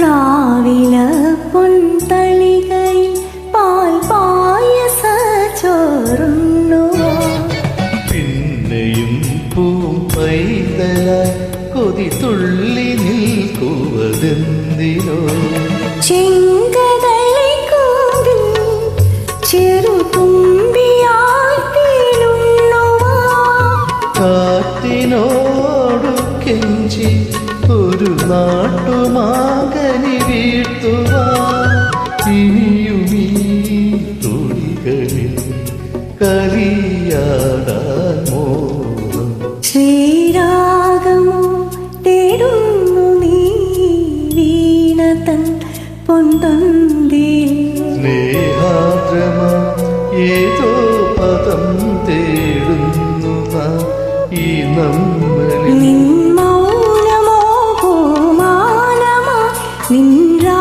മാവില പൊൻതളികയിൽ പാൽ പായസ ചോറുണ്ണുവാ പിന്നെയും പൂം പൈതലായി കൊതി തുള്ളി നിൽക്കുവതെന്തിനോ ചെങ്കതളി ചെറുതുമ്പിയായി വീഴുണ്ണുവാ കാറ്റിനോടു കെഞ്ചി ഒരു നാട്ടുമാകനി വീഴ്ത്തുവാ ഇനിയും ഈ തുണികളിൽ കളിയാടാൻ മോഹം ശ്രീരാഗമോ തേടുന്നു നീ വീണതൻ പൊന്തന്തിൽ സ്നേഹാദ്രമ ഏതോ പദം തേടുന്നു ഈ നമ്മളിൽ.